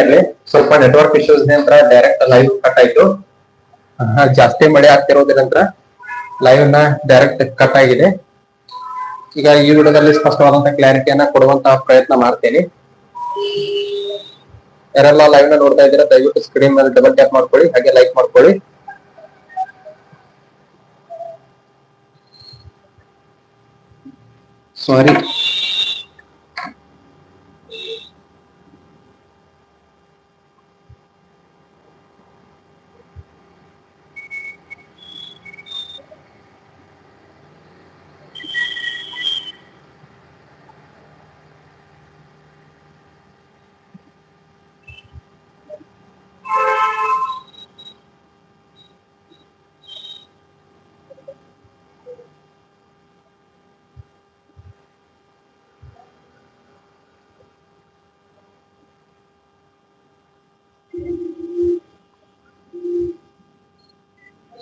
ಇರ್ಲಿ ಸ್ವಲ್ಪ network issues ನಂತರ ಡೈರೆಕ್ಟ್ ಲೈವ್ ಕಟ್ ಆಯ್ತು. ಜಾಸ್ತಿ ಮಳೆ ಆಗ್ತಿರೋದ್ರಿಂದ ಲೈವ್ನ ಡೈರೆಕ್ಟ್ ಕಟ್ ಆಗಿದೆ. ಈಗ ಈ ವಿಡಿಯೋದಲ್ಲಿ ಸ್ಪಷ್ಟವಾದಂತ ಕ್ಲಾರಿಟಿಯನ್ನ ಕೊಡುವಂತಹ ಪ್ರಯತ್ನ ಮಾಡ್ತೇನೆ. ಯಾರೆಲ್ಲ ಲೈವ್ನ ನೋಡ್ತಾ ಇದ್ದೀರಾ, ದಯವಿಟ್ಟು ಸ್ಕ್ರೀನ್ ಮೇಲೆ ಡಬಲ್ ಟ್ಯಾಪ್ ಮಾಡ್ಕೊಳ್ಳಿ, ಹಾಗೆ ಲೈಕ್ ಮಾಡ್ಕೊಳ್ಳಿ. ಸಾರಿ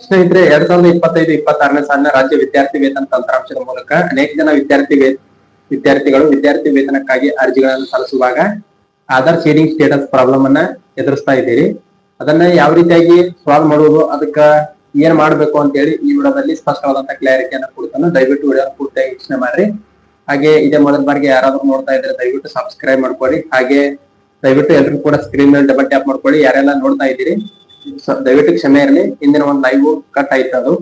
ಸ್ನೇಹಿತರೆ, ಎರಡ್ ಸಾವಿರದ ಇಪ್ಪತ್ತೈದು, ಇಪ್ಪತ್ತಾರನೇ ಸಾಲಿನ ರಾಜ್ಯ ವಿದ್ಯಾರ್ಥಿ ವೇತನ ತಂತ್ರಾಂಶದ ಮೂಲಕ ಅನೇಕ ಜನ ವಿದ್ಯಾರ್ಥಿ ವಿದ್ಯಾರ್ಥಿಗಳು ವಿದ್ಯಾರ್ಥಿ ವೇತನಕ್ಕಾಗಿ ಅರ್ಜಿಗಳನ್ನು ಸಲ್ಲಿಸುವಾಗ ಆಧಾರ್ ಶೇರಿಂಗ್ ಸ್ಟೇಟಸ್ ಪ್ರಾಬ್ಲಮ್ ಅನ್ನ ಎದುರಿಸ್ತಾ ಇದ್ದೀರಿ. ಅದನ್ನ ಯಾವ ರೀತಿಯಾಗಿ ಸಾಲ್ವ್ ಮಾಡುವುದು, ಅದಕ್ಕ ಏನ್ ಮಾಡ್ಬೇಕು ಅಂತ ಹೇಳಿ ಈ ವಿಡಿಯೋದಲ್ಲಿ ಸ್ಪಷ್ಟವಾದಂತ ಕ್ಲಾರಿಟಿಯನ್ನು ಕೊಡ್ತಾನೆ. ದಯವಿಟ್ಟು ವಿಡಿಯೋ ಪೂರ್ತಿಯಾಗಿ ವೀಕ್ಷಣೆ ಮಾಡ್ರಿ. ಹಾಗೆ ಇದೇ ಮೊದಲ ಬಾರಿಗೆ ಯಾರಾದ್ರೂ ನೋಡ್ತಾ ಇದ್ರೆ ದಯವಿಟ್ಟು ಸಬ್ಸ್ಕ್ರೈಬ್ ಮಾಡ್ಕೊಳ್ಳಿ. ಹಾಗೆ ದಯವಿಟ್ಟು ಎಲ್ಲರೂ ಕೂಡ ಸ್ಕ್ರೀನ್ ಮೇಲೆ ಡಬಲ್ ಟ್ಯಾಪ್ ಮಾಡ್ಕೊಳ್ಳಿ. ಯಾರೆಲ್ಲ ನೋಡ್ತಾ ಇದ್ದೀರಿ ದಯವಿಟ್ಟು ಕ್ಷಮೆ ಇರಲಿ. ಇಂದಿನ ಒಂದು ಲೈವ್ ಕಟ್ ಆಯ್ತು ಅದು.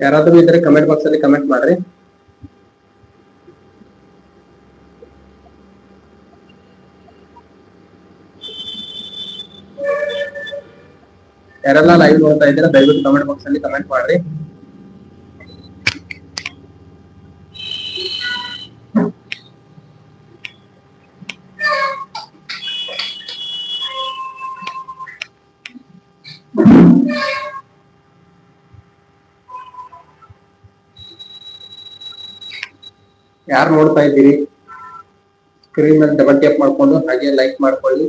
ಯಾರಾದ್ರೂ ಇದ್ರೆ ಕಮೆಂಟ್ ಬಾಕ್ಸ್ ಅಲ್ಲಿ ಕಮೆಂಟ್ ಮಾಡ್ರಿ. ಯಾರೆಲ್ಲ ಲೈವ್ ನೋಡ್ತಾ ಇದ್ದೀರಾ, ದಯವಿಟ್ಟು ಕಮೆಂಟ್ ಬಾಕ್ಸ್ ಅಲ್ಲಿ ಕಮೆಂಟ್ ಮಾಡ್ರಿ. ಯಾರು ನೋಡ್ತಾ ಇದ್ದೀರಿ? ಸ್ಕ್ರೀನ್ ಮೇಲೆ ಡಬಲ್ ಟ್ಯಾಪ್ ಮಾಡ್ಕೊಂಡು ಹಾಗೆ ಲೈಕ್ ಮಾಡ್ಕೊಳ್ಳಿ.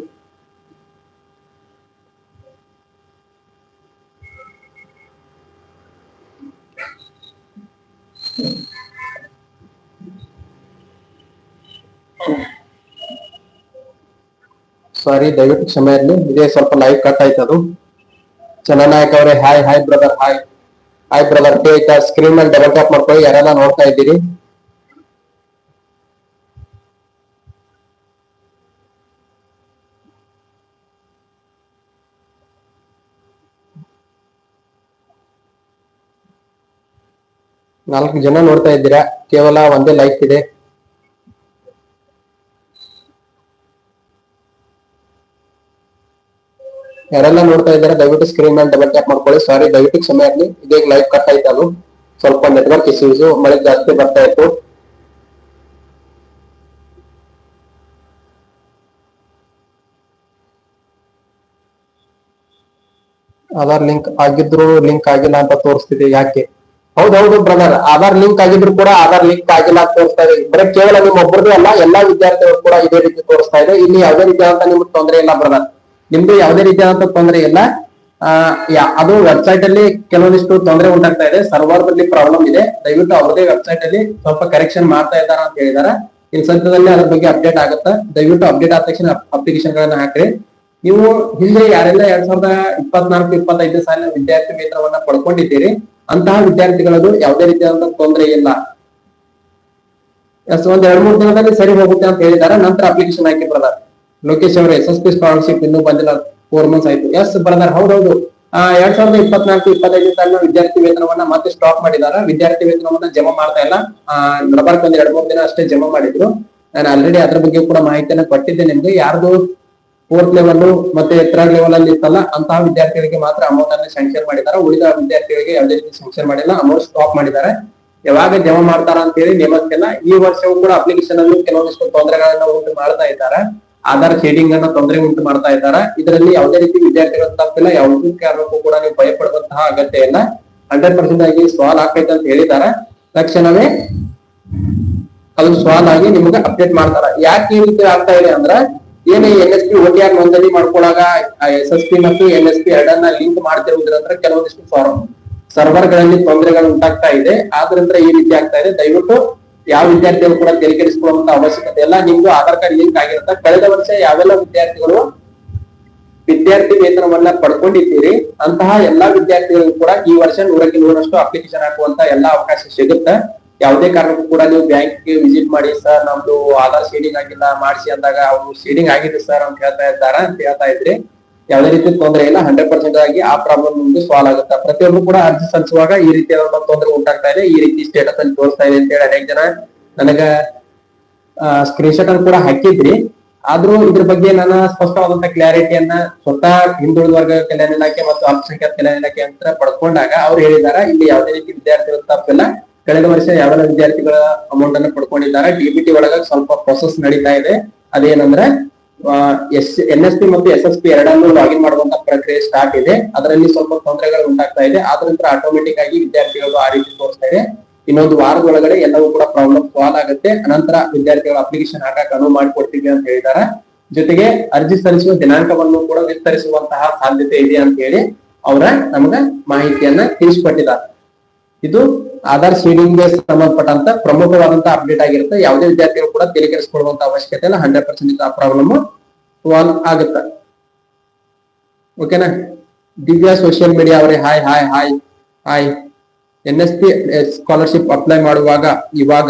ಸಾರಿ ದಯವಿಟ್ಟು ಕ್ಷಮೆ ಇರಲಿ. ಇದೇ ಸ್ವಲ್ಪ ಲೈವ್ ಕಟ್ ಆಯ್ತು ಅದು. ಚನ್ನನಾಯಕ್ ಅವರೇ hi hi brother hi hi brother take screen ಮೇಲೆ ಡಬಲ್ ಟ್ಯಾಪ್ ಮಾಡ್ಕೊಳ್ಳಿ. ಯಾರೆಲ್ಲ ನೋಡ್ತಾ ಇದ್ದೀರಿ? ನಾಲ್ಕು ಜನ ನೋಡ್ತಾ ಇದ್ದೀರಾ? ಕೇವಲ ಒಂದೇ ಲೈಕ್ ಇದೆ. ಯಾರೆಲ್ಲ ನೋಡ್ತಾ ಇದ್ದಾರೆ, ದಯವಿಟ್ಟು ಸ್ಕ್ರೀನ್ ಮೇಲೆ ಡಬಲ್ ಟ್ಯಾಪ್ ಮಾಡ್ಕೊಳ್ಳಿ. ಸಾರಿ ದಯವಿಟ್ಟು ಸಮಯ ಆಗಲಿ. ಇದೇ ಲೈವ್ ಕಟ್ ಆಯ್ತು ಅದು? ಸ್ವಲ್ಪ ನೆಟ್ವರ್ಕ್ ಇಶ್ಯೂಸ್ ಮಳೆ ಜಾಸ್ತಿ ಬರ್ತಾ ಇತ್ತು. ಆಧಾರ್ ಲಿಂಕ್ ಆಗಿದ್ರು ಲಿಂಕ್ ಆಗಿಲ್ಲ ಅಂತ ತೋರಿಸ್ತಿದೆ. ಯಾಕೆ? ಹೌದೌದು ಬ್ರದರ್ ಆಧಾರ್ ಲಿಂಕ್ ಆಗಿದ್ರು ಕೂಡ ಆಧಾರ್ ಲಿಂಕ್ ಆಗಿಲ್ಲ ತೋರಿಸ್ತಾ ಇದೆ. ಬರೀ ಕೇವಲ ನಿಮ್ಮ ಒಬ್ಬರದೇ ಅಲ್ಲ, ಎಲ್ಲಾ ವಿದ್ಯಾರ್ಥಿಗಳು ಕೂಡ ಇದೇ ರೀತಿ ತೋರಿಸ್ತಾ ಇದೆ. ಇಲ್ಲಿ ಯಾವುದೇ ರೀತಿಯಾದಂತ ನಿಮ್ಗೆ ತೊಂದರೆ ಇಲ್ಲ ಬ್ರದರ್ ನಿಮ್ದು ಯಾವುದೇ ರೀತಿಯಾದಂತ ತೊಂದರೆ ಇಲ್ಲ. ಅದು ವೆಬ್ಸೈಟ್ ಅಲ್ಲಿ ಕೆಲವೊಂದಿಷ್ಟು ತೊಂದರೆ ಉಂಟಾಗ್ತಾ ಇದೆ. ಸರ್ವರ್ ಅಲ್ಲಿ ಪ್ರಾಬ್ಲಮ್ ಇದೆ. ದಯವಿಟ್ಟು ಅವರದೇ ವೆಬ್ಸೈಟ್ ಅಲ್ಲಿ ಸ್ವಲ್ಪ ಕರೆಕ್ಷನ್ ಮಾಡ್ತಾ ಇದ್ದಾರೆ ಅಂತ ಹೇಳಿದಾರೆ? ಇನ್ ಸದ್ಯದಲ್ಲಿ ಅದ್ರ ಬಗ್ಗೆ ಅಪ್ಡೇಟ್ ಆಗುತ್ತೆ? ದಯವಿಟ್ಟು ಅಪ್ಡೇಟ್ ಆದ ತಕ್ಷಣ ಅಪ್ಲಿಕೇಶನ್ ಗಳನ್ನ ಹಾಕ್ರಿ. ನೀವು ಹಿಂದೆ ಯಾರೆಲ್ಲ ಎರಡ್ ಸಾವಿರದ ಇಪ್ಪತ್ನಾಲ್ಕು, ಇಪ್ಪತ್ತೈದು ಸಾಲಿನ ವಿದ್ಯಾರ್ಥಿ ವೇತನವನ್ನ ಪಡ್ಕೊಂಡಿದ್ದೀರಿ ಅಂತಹ ವಿದ್ಯಾರ್ಥಿಗಳದು ಯಾವುದೇ ರೀತಿಯಾದಂತ ತೊಂದರೆ ಇಲ್ಲ. ಎಸ್, ಒಂದ್ ಎರಡ್ ಮೂರು ದಿನದಲ್ಲಿ ಸರಿ ಹೋಗುತ್ತೆ ಅಂತ ಹೇಳಿದಾರೆ ನಂತರ ಅಪ್ಲಿಕೇಶನ್ ಹಾಕಿ ಬ್ರದರ್ ಲೋಕೇಶ್ ಅವರ ಎಸ್ ಎಸ್ ಪಿ ಸ್ಕಾಲರ್ಶಿಪ್ ಇನ್ನೂ ಬಂದಿಲ್ಲ. ಫೋರ್ ಮಂತ್ಸ್ ಆಯ್ತು. ಎಸ್ ಬ್ರದರ್ ಹೌದೌದು. ಎರಡ್ ಸಾವಿರದ ಇಪ್ಪತ್ನಾಲ್ಕು, ಇಪ್ಪತ್ತೈದು ತನ್ನ ವಿದ್ಯಾರ್ಥಿ ವೇತನವನ್ನ ಮತ್ತೆ ಸ್ಟಾಪ್ ಮಾಡಿದ್ದಾರೆ. ವಿದ್ಯಾರ್ಥಿ ವೇತನವನ್ನ ಜಮಾ ಮಾಡ್ತಾ ಇಲ್ಲ. ಆ ಒಂದ್ ಎರಡ್ ಮೂರು ದಿನ ಅಷ್ಟೇ ಜಮಾ ಮಾಡಿದ್ರು. ನಾನು ಆಲ್ರೆಡಿ ಅದ್ರ ಬಗ್ಗೆ ಕೂಡ ಮಾಹಿತಿಯನ್ನ ಕೊಟ್ಟಿದ್ದೆ ನಿಮ್ಗೆ. ಯಾರ್ದು ಫೋರ್ತ್ ಲೆವೆಲ್ ಮತ್ತೆ ಥರ್ಡ್ ಲೆವೆಲ್ ಅಲ್ಲಿ ಇತ್ತಲ್ಲ, ಅಂತಹ ವಿದ್ಯಾರ್ಥಿಗಳಿಗೆ ಮಾತ್ರ ಅಮೌಂಟ್ ಅನ್ನು ಸ್ಯಾಂಕ್ಷನ್ ಮಾಡಿದ್ದಾರೆ. ಉಳಿದ ವಿದ್ಯಾರ್ಥಿಗಳಿಗೆ ಯಾವುದೇ ರೀತಿ ಸ್ಯಾಂಕ್ಷನ್ ಮಾಡಿಲ್ಲ ಅಮೌಂಟ್ ಸ್ಟಾಪ್ ಮಾಡಿದ್ದಾರೆ. ಯಾವಾಗ ಜಮಾ ಮಾಡ್ತಾರ ಅಂತ ಹೇಳಿ ನೇಮಕಕ್ಕೆಲ್ಲ ಈ ವರ್ಷವೂ ಕೂಡ ಅಪ್ಲಿಕೇಶನ್ ಅಲ್ಲಿ ಕೆಲವೊಂದಿಷ್ಟು ತೊಂದರೆಗಳನ್ನ ಉಂಟು ಮಾಡ್ತಾ ಇದ್ದಾರೆ. ಆಧಾರ್ ಶೇಡಿಂಗ್ ಅನ್ನ ತೊಂದರೆ ಉಂಟು ಮಾಡ್ತಾ ಇದ್ದಾರೆ. ಇದರಲ್ಲಿ ಯಾವುದೇ ರೀತಿ ವಿದ್ಯಾರ್ಥಿಗಳ ತಪ್ಪಿಲ್ಲ ಯಾವುದೇ ಕಾರಣಕ್ಕೂ ಕೂಡ ನೀವು ಭಯಪಡುವಂತಹ ಅಗತ್ಯ ಇಲ್ಲ. ಹಂಡ್ರೆಡ್ ಪರ್ಸೆಂಟ್ ಆಗಿ ಸಾಲ್ವ್ ಆಗ್ತೈತೆ ಅಂತ ಹೇಳಿದ್ದಾರೆ. ತಕ್ಷಣವೇ ಅದು ಸಾಲ್ವ್ ಆಗಿ ನಿಮ್ಗೆ ಅಪ್ಡೇಟ್ ಮಾಡ್ತಾರ. ಯಾಕೆ ಈ ರೀತಿ ಆಗ್ತಾ ಇದೆ ಅಂದ್ರೆ ಏನೇ N S P O R ನೋಂದಣಿ ಮಾಡ್ಕೊಳ್ಳಾಗ ಎಸ್ ಎಸ್ ಪಿ ಮತ್ತು ಎನ್ ಎಸ್ ಪಿ ಎರಡನ್ನ ಲಿಂಕ್ ಮಾಡ್ತಿರುವುದರಿಂದ ಕೆಲವೊಂದಿಷ್ಟು ಸರ್ವರ್ಗಳಲ್ಲಿ ತೊಂದರೆಗಳು ಉಂಟಾಗ್ತಾ ಇದೆ. ಆದ್ರಿಂದ ಈ ರೀತಿ ಆಗ್ತಾ ಇದೆ. ದಯವಿಟ್ಟು ಯಾವ ವಿದ್ಯಾರ್ಥಿಗಳು ಕೂಡ ತೆರಿಗೆಸ್ಕೊಳ್ಳುವಂತ ಅವಶ್ಯಕತೆ ಇಲ್ಲ. ನಿಮ್ದು ಆಧಾರ್ ಕಾರ್ಡ್ ಲಿಂಕ್ ಆಗಿರುತ್ತೆ. ಕಳೆದ ವರ್ಷ ಯಾವೆಲ್ಲ ವಿದ್ಯಾರ್ಥಿಗಳು ವಿದ್ಯಾರ್ಥಿ ವೇತನವನ್ನ ಪಡ್ಕೊಂಡಿದ್ದೀರಿ, ಅಂತಹ ಎಲ್ಲಾ ವಿದ್ಯಾರ್ಥಿಗಳಿಗೂ ಕೂಡ ಈ ವರ್ಷ ನೂರಕ್ಕೆ ನೂರಷ್ಟು ಅಪ್ಲಿಕೇಶನ್ ಹಾಕುವಂತ ಎಲ್ಲಾ ಅವಕಾಶ ಸಿಗುತ್ತೆ. ಯಾವುದೇ ಕಾರಣಕ್ಕೂ ಕೂಡ ನೀವು ಬ್ಯಾಂಕ್ಗೆ ವಿಸಿಟ್ ಮಾಡಿ ಸರ್ ನಮ್ದು ಆಧಾರ್ ಸೀಡಿಂಗ್ ಆಗಿಲ್ಲ, ಮಾಡಿಸಿ ಅಂದಾಗ ಅವ್ರು ಸೀಡಿಂಗ್ ಆಗಿದೆ ಸರ್ ಅಂತ ಹೇಳ್ತಾ ಇದ್ದಾರ ಅಂತ ಹೇಳ್ತಾ ಇದ್ರಿ ಯಾವುದೇ ರೀತಿ ತೊಂದರೆ ಇಲ್ಲ ಹಂಡ್ರೆಡ್ ಪರ್ಸೆಂಟ್ ಆಗಿ ಆ ಪ್ರಾಬ್ಲಮ್ ನಿಮ್ಗೆ ಸಾಲ್ವ್ ಆಗುತ್ತೆ. ಪ್ರತಿಯೊಬ್ಬರು ಕೂಡ ಅರ್ಜಿ ಸಲ್ಲಿಸುವಾಗ ಈ ರೀತಿಯಾದ ತೊಂದರೆ ಉಂಟಾಗ್ತಾ ಇದೆ, ಈ ರೀತಿ ಸ್ಟೇಟಸ್ ಅಲ್ಲಿ ತೋರಿಸ್ತಾ ಇದೆ ಅಂತ ಹೇಳಿ ಅನೇಕ ಜನ ನನಗ ಸ್ಕ್ರೀನ್ ಶಾಟ್ ಅನ್ನು ಕೂಡ ಹಾಕಿದ್ರಿ. ಆದ್ರೂ ಇದ್ರ ಬಗ್ಗೆ ನಾನು ಸ್ಪಷ್ಟವಾದಂತ ಕ್ಲಾರಿಟಿಯನ್ನ ಸ್ವತಃ ಹಿಂದುಳಿದ ವರ್ಗ ಕಲ್ಯಾಣ ಇಲಾಖೆ ಮತ್ತು ಅಲ್ಪಸಂಖ್ಯಾತ ಕಲ್ಯಾಣ ಇಲಾಖೆ ಅಂತ ಪಡ್ಕೊಂಡಾಗ ಅವ್ರು ಹೇಳಿದಾರ, ಇಲ್ಲಿ ಯಾವುದೇ ರೀತಿ ವಿದ್ಯಾರ್ಥಿಗಳ ತಪ್ಪಿಲ್ಲ. ಕಳೆದ ವರ್ಷ ಯಾವೆಲ್ಲ ವಿದ್ಯಾರ್ಥಿಗಳ ಅಮೌಂಟ್ ಅನ್ನು ಪಡ್ಕೊಂಡಿದ್ದಾರೆ? ಡಿಬಿಟಿ ಒಳಗ ಸ್ವಲ್ಪ ಪ್ರೊಸೆಸ್ ನಡೀತಾ ಇದೆ. ಅದೇನಂದ್ರೆ ಎಸ್ ಎನ್ ಎಸ್ ಪಿ ಮತ್ತು ಎಸ್ ಎಸ್ ಪಿ ಎರಡನ್ನೂ ಲಾಗಿನ್ ಮಾಡುವಂತ ಪ್ರಕ್ರಿಯೆ ಸ್ಟಾರ್ಟ್ ಇದೆ. ಅದರಲ್ಲಿ ಸ್ವಲ್ಪ ತೊಂದರೆಗಳು ಉಂಟಾಗ್ತಾ ಇದೆ. ಆದ ನಂತರ ಆಟೋಮೆಟಿಕ್ ಆಗಿ ವಿದ್ಯಾರ್ಥಿಗಳು ಆ ರೀತಿ ತೋರಿಸ್ತಾ ಇದೆ. ಇನ್ನೊಂದು ವಾರದೊಳಗಡೆ ಎಲ್ಲವೂ ಕೂಡ ಪ್ರಾಬ್ಲಮ್ ಸಾಲ್ವ್ ಆಗುತ್ತೆ. ಅನಂತರ ವಿದ್ಯಾರ್ಥಿಗಳು ಅಪ್ಲಿಕೇಶನ್ ಹಾಕಕ್ಕೆ ಅನುವು ಮಾಡಿಕೊಡ್ತೀವಿ ಅಂತ ಹೇಳಿದ್ದಾರೆ. ಜೊತೆಗೆ ಅರ್ಜಿ ಸಲ್ಲಿಸುವ ದಿನಾಂಕವನ್ನು ಕೂಡ ವಿಸ್ತರಿಸುವಂತಹ ಸಾಧ್ಯತೆ ಇದೆ ಅಂತ ಹೇಳಿ ಅವರ ನಮಗ ಮಾಹಿತಿಯನ್ನ ತಿಳಿಸಿಕೊಟ್ಟಿದ್ದಾರೆ. ಇದು ಆಧಾರ್ ಸೀಡಿಂಗ್ಗೆ ಸಂಬಂಧಪಟ್ಟಂತ ಪ್ರಮುಖವಾದಂತ ಅಪ್ಡೇಟ್ ಆಗಿರುತ್ತೆ. ಯಾವುದೇ ವಿದ್ಯಾರ್ಥಿಗಳು ಕೂಡ ತಲೆಕೆಡಿಸಿಕೊಳ್ಳುವಂತ ಅವಶ್ಯಕತೆ ಇಲ್ಲ. ಹಂಡ್ರೆಡ್ ಪರ್ಸೆಂಟ್ ಆ ಪ್ರಾಬ್ಲಮ್ ಸಾಲ್ವ್ ಆಗುತ್ತೆ. ಓಕೆನಾ ದಿವ್ಯಾ ಸೋಷಿಯಲ್ ಮೀಡಿಯಾ ಅವರೇ hi hi hi hi N S P scholarship apply ಮಾಡುವಾಗ, ಇವಾಗ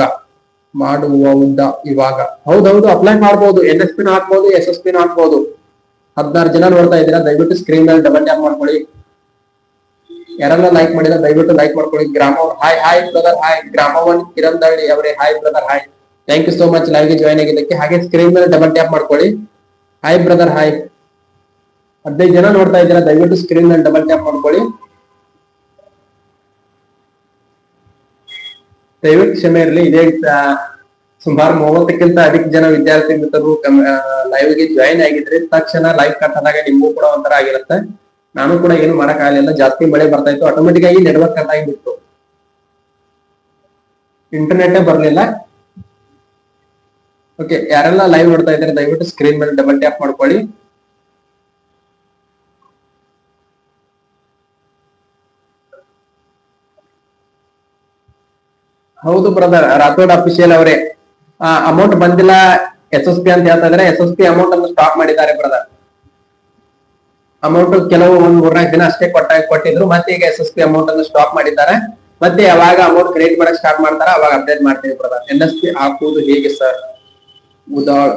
ಮಾಡುವುದ ಇವಾಗ. ಹೌದೌದು ಅಪ್ಲೈ ಮಾಡ್ಬೋದು. ಎನ್ ಎಸ್ ಪಿನ ಹಾಕ್ಬೋದು ಎಸ್ ಎಸ್ ಪಿನ ಹಾಕ್ಬೋದು. ಹದಿನಾರು ಜನ ನೋಡ್ತಾ ಇದ್ದೀರಾ? ದಯವಿಟ್ಟು ಸ್ಕ್ರೀನ್ ಮೇಲೆ ಡಬಲ್ ಟ್ಯಾಪ್ ಮಾಡ್ಕೊಳ್ಳಿ. ಯಾರೆಲ್ಲ ಲೈಕ್ ಮಾಡಿದ್ರೆ ದಯವಿಟ್ಟು ಲೈಕ್ ಮಾಡ್ಕೊಳ್ಳಿ. ಗ್ರಾಮ ಹಾಯ್ ಹಾಯ್ ಬ್ರದರ್ ಹಾಯ್ ಗ್ರಾಮವನ್ ಕಿರಣ್ ದಳ್ಳಿ ಅವರೇ hi brother hi thank you so much ಲೈವ್ಗೆ join ಆಗಿದ್ದಕ್ಕೆ ಹಾಗೆ ಸ್ಕ್ರೀನ್ ಮೇಲೆ ಡಬಲ್ ಟ್ಯಾಪ್ ಮಾಡ್ಕೊಳ್ಳಿ. ಹಾಯ್ ಬ್ರದರ್ ಹಾಯ್ ಹದಿನೈದು ಜನ ನೋಡ್ತಾ ಇದ್ದೀರಾ, ದಯವಿಟ್ಟು ಸ್ಕ್ರೀನ್ ಮೇಲೆ ಡಬಲ್ ಟ್ಯಾಪ್ ಮಾಡ್ಕೊಳ್ಳಿ. ದಯವಿಟ್ಟು ಕ್ಷಮೆ ಇರಲಿ. ಇದೇ ಸುಮಾರು ಮೂವತ್ತಕ್ಕಿಂತ ಅಧಿಕ ಜನ ವಿದ್ಯಾರ್ಥಿ ಮಿತ್ರರು ಲೈವ್ಗೆ ಜಾಯಿನ್ ಆಗಿದ್ರೆ. ತಕ್ಷಣ ಲೈವ್ ಕಟ್ ಆದಾಗ ನಿಮಗೂ ಕೂಡ ಒಂಥರ ಆಗಿರುತ್ತೆ. ನಾನು ಕೂಡ ಏನು ಮಾಡಕ್ ಆಗಲಿಲ್ಲ. ಜಾಸ್ತಿ ಮಳೆ ಬರ್ತಾ ಇತ್ತು. ಆಟೋಮೆಟಿಕ್ ಆಗಿ ನೆಟ್ವರ್ಕ್ ಕಟ್ ಆಗಿಬಿಟ್ಟು ಇಂಟರ್ನೆಟ್ ಬರ್ಲಿಲ್ಲ. ಓಕೆ ಯಾರೆಲ್ಲ ಲೈವ್ ನೋಡ್ತಾ ಇದ್ದಾರೆ, ದಯವಿಟ್ಟು ಸ್ಕ್ರೀನ್ ಮೇಲೆ ಡಬಲ್ ಟ್ಯಾಪ್ ಮಾಡ್ಕೊಳ್ಳಿ. ಹೌದು ಬ್ರದರ್ ರಾಥೋಡ್ ಅಫಿಷಿಯಲ್ ಅವರೇ. ಅಮೌಂಟ್ ಬಂದಿಲ್ಲ. ಎಸ್ ಎಸ್ ಪಿ ಅಂತ ಹೇಳ್ತಾ ಇದ್ರೆ ಎಸ್ ಎಸ್ ಪಿ ಅಮೌಂಟ್ ಅನ್ನು ಸ್ಟಾಪ್ ಮಾಡಿದ್ದಾರೆ ಬ್ರದರ್ ಅಮೌಂಟ್ ಕೆಲವು ಒಂದ್ ಮೂರ್ನಾಲ್ಕು ದಿನ ಅಷ್ಟೇ ಕೊಟ್ಟ ಕೊಟ್ಟಿದ್ರು. ಮತ್ತೆ ಈಗ ಎಸ್ ಎಸ್ ಪಿ ಅಮೌಂಟ್ ಅನ್ನು ಸ್ಟಾಪ್ ಮಾಡಿದ್ದಾರೆ. ಮತ್ತೆ ಯಾವಾಗ ಅಮೌಂಟ್ ಕ್ರೆಡಿಟ್ ಮಾಡಕ್ ಸ್ಟಾರ್ಟ್ ಮಾಡ್ತಾರ ಅವಾಗ ಅಪ್ಡೇಟ್ ಮಾಡ್ತೀವಿ ಬ್ರದರ್ ಎನ್ ಎಸ್ ಪಿ ಹಾಕುವುದು ಹೇಗೆ ಸರ್ ಉದಾಳ್